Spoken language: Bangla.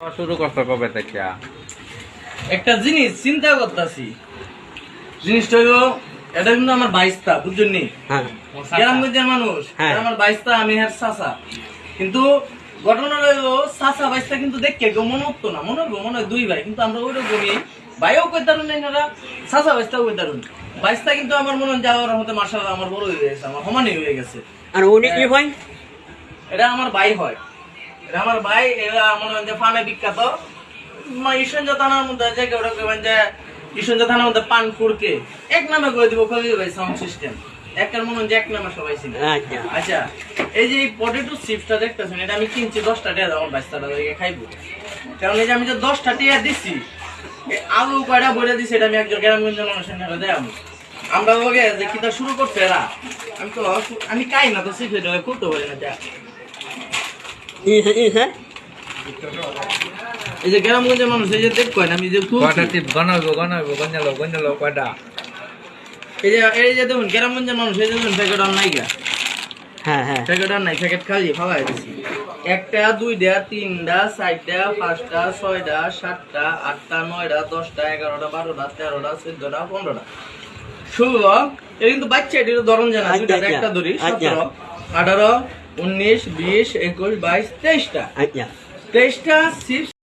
শুরু করছ কবে থেকে? একটা জিনিস চিন্তা করতেছি। জিনিসটা এটা কিন্তু আমার বাইশটা বুঝছেন নি হ্যাঁ গ্রামগঞ্জের মানুষ হ্যাঁ। আমার আমি হ্যাঁ চাচা। কিন্তু ঘটনা চাচা কিন্তু দেখে কেউ মনে হতো না মনে মনে হয় দুই ভাই কিন্তু আমরা ওইরকমই ভাইও কই তারুন না এনারা চাচা বাইশটাও কই তারুন বাইশটা কিন্তু আমার মনে হয় যাওয়ার মার্শাল আমার বড় হয়ে গেছে আমার সমানই হয়ে গেছে। আর উনি কি ভাই? এটা আমার ভাই হয়। আমার ভাই এরা মনে হয় যে ফার্মে বিখ্যাত। ঈশ্বরঞ্জ থানার মধ্যে যে কেউ কেউ যে ঈশ্বরঞ্জ থানার মধ্যে পান পানপুরকে এক নামে করে দিব খবি ভাই সাউন্ড সিস্টেম একটার মনে হয় যে এক নামে সবাই ছিল আচ্ছা। আচ্ছা এই যে পটেটো চিপসটা দেখতেছেন এটা আমি কিনছি দশটা টাকা আমার বাইশটা টাকা খাইবো। কারণ এই যে আমি যে দশটা দিচ্ছি আলু কয়টা বইটা দিছি এটা আমি একজন গ্রামগঞ্জের মানুষের নামে দেয় আমরা ওকে যে কিতা শুরু করতে এরা আমি তো আমি খাই না তো শিখে দেবে করতে পারি না এই যে গ্রামগঞ্জের মানুষ এই যে দেখ কয় আমি যে কয়টা টিপ গনাইব গনাইব গঞ্জালো গঞ্জালো কয়টা? এই যে এই যে দেখুন গ্রামগঞ্জের মানুষ এই যে দেখুন প্যাকেট আর নাই হ্যাঁ হ্যাঁ। প্যাকেট আর নাই প্যাকেট খালি ফালাই দিছি। একটা দুইটা তিনটা চারটা পাঁচটা ছয়টা সাতটা আটটা নয়টা দশটা এগারোটা বারোটা তেরোটা চোদ্দটা পনেরোটা। ষোলো এটা কিন্তু বাচ্চা এটা ধরন জানা আচ্ছা, আচ্ছা। একটা ধরি আচ্ছা। সতেরো আঠারো উনিশ বিশ একুশ বাইশ তেইশটা। আচ্ছা তেইশটা